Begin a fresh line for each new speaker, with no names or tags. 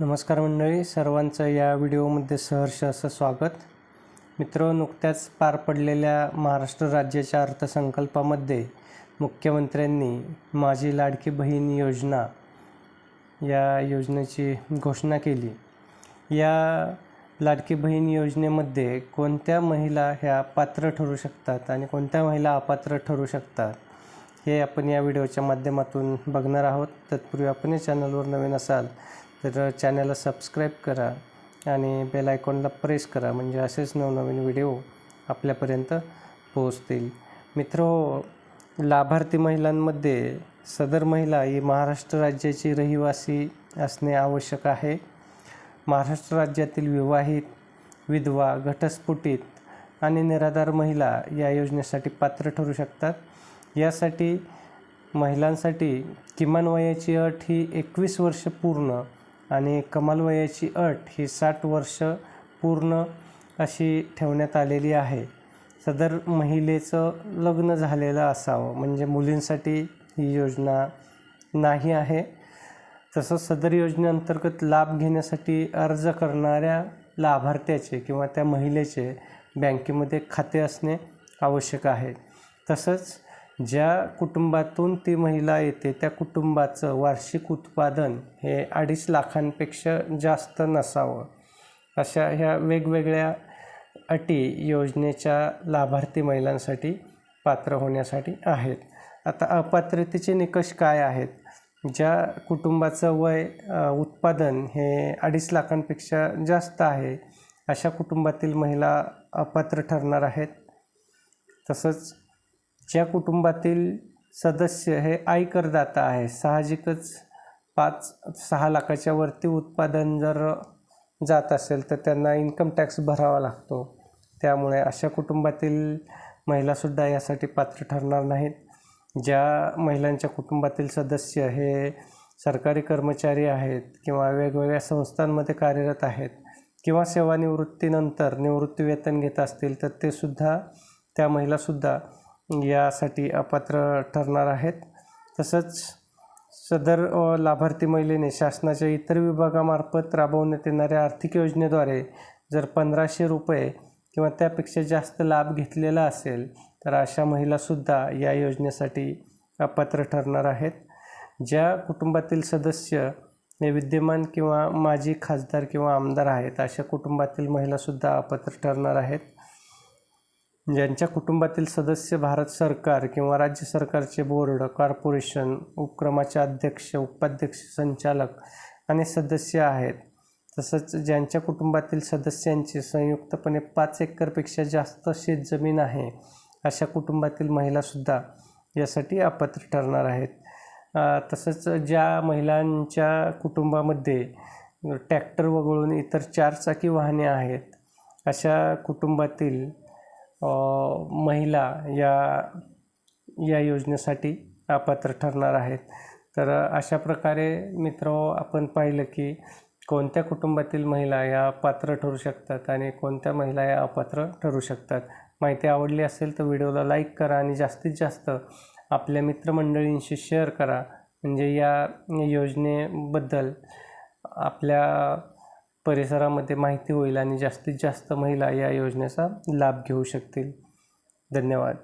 नमस्कार मंडळी सर्वांचं या व्हिडिओमध्ये सहर्ष असं स्वागत. मित्र नुकत्याच पार पडलेल्या महाराष्ट्र राज्याच्या अर्थसंकल्पामध्ये मुख्यमंत्र्यांनी माझी लाडकी बहीण योजना या योजनेची घोषणा केली. या लाडकी बहीण योजनेमध्ये कोणत्या महिला ह्या पात्र ठरू शकतात आणि कोणत्या महिला अपात्र ठरू शकतात हे आपण या व्हिडिओच्या माध्यमातून बघणार आहोत. तत्पूर्वी आपण या चॅनलवर नवीन असाल तर चॅनलला सबस्क्राईब करा आणि बेल आयकॉनला प्रेस करा म्हणजे असेच नवनवीन व्हिडिओ आपल्यापर्यंत पोहोचतील. मित्र हो, लाभार्थी महिलांमध्ये सदर महिला ही महाराष्ट्र राज्याची रहिवासी असणे आवश्यक आहे. महाराष्ट्र राज्यातील विवाहित विधवा घटस्फुटित आणि निराधार महिला या योजनेसाठी पात्र ठरू शकतात. यासाठी महिलांसाठी किमान वयाची अट ही एकवीस वर्ष पूर्ण आणि कमाल वयाची अट ही साठ वर्ष पूर्ण अशी ठेवण्यात आलेली आहे. सदर महिलेचं लग्न झालेलं असावं म्हणजे मुलींसाठी ही योजना नाही आहे. तसंच सदर योजनेअंतर्गत लाभ घेण्यासाठी अर्ज करणाऱ्या लाभार्थ्याचे किंवा त्या महिलेचे बँकेमध्ये खाते असणे आवश्यक आहे. तसंच ज्या कुटुंबातून ती महिला येते त्या कुटुंबाचं वार्षिक उत्पादन हे अडीच लाखांपेक्षा जास्त नसावं. अशा ह्या वेगवेगळ्या अटी योजनेच्या लाभार्थी महिलांसाठी पात्र होण्यासाठी आहेत. आता अपात्रतेचे निकष काय आहेत? ज्या कुटुंबाचं वय उत्पादन हे अडीच लाखांपेक्षा जास्त आहे अशा कुटुंबातील महिला अपात्र ठरणार आहेत? तसंच ज्या कुटुंबातील सदस्य हे आयकरदाता आहे साहजिकच पाच सहा लाखाच्या वरती उत्पादन जर जात असेल तर त्यांना इन्कम टॅक्स भरावा लागतो. त्यामुळे अशा कुटुंबातील महिलासुद्धा यासाठी पात्र ठरणार नाहीत. ज्या महिलांच्या कुटुंबातील सदस्य हे सरकारी कर्मचारी आहेत किंवा वेगवेगळ्या संस्थांमध्ये कार्यरत आहेत किंवा सेवानिवृत्तीनंतर निवृत्ती वेतन घेत असतील तर ते सुद्धा त्या महिलासुद्धा यासाठी अपात्र ठरणार आहेत. तसंच सदर लाभार्थी महिलेने शासनाच्या इतर विभागामार्फत राबवण्यात येणाऱ्या आर्थिक योजनेद्वारे जर पंधराशे रुपये किंवा त्यापेक्षा जास्त लाभ घेतलेला असेल तर अशा महिलासुद्धा या योजनेसाठी अपात्र ठरणार आहेत. ज्या कुटुंबातील सदस्य हे विद्यमान किंवा माजी खासदार किंवा आमदार आहेत अशा कुटुंबातील महिलासुद्धा अपात्र ठरणार आहेत. ज्यांच्या कुटुंबातील सदस्य भारत सरकार किंवा राज्य सरकारचे बोर्ड कॉर्पोरेशन उपक्रमाचे अध्यक्ष उपाध्यक्ष संचालक आणि सदस्य आहेत. तसंच ज्यांच्या कुटुंबातील सदस्यांची संयुक्तपणे पाच एकरपेक्षा जास्त शेतजमीन आहे अशा कुटुंबातील महिलासुद्धा यासाठी अपात्र ठरणार आहेत. तसंच ज्या महिलांच्या कुटुंबामध्ये ट्रॅक्टर वगळून इतर चारचाकी वाहने आहेत अशा कुटुंबातील महिला या या योजनेसाठी अपात्र ठरणार आहेत. तर अशा प्रकारे मित्र आपण पाहिलं की कोणत्या कुटुंबातील महिला या पात्र ठरू शकतात आणि कोणत्या महिला या अपात्र ठरू शकतात? माहिती आवडली असेल तर व्हिडिओला लाईक करा आणि जास्तीत जास्त आपल्या मित्रमंडळींशी शेअर करा. म्हणजे या योजनेबद्दल आपल्या परिसरामध्ये माहिती होईल आणि जास्तीत जास्त महिला या योजनेचा लाभ घेऊ शकतील. धन्यवाद.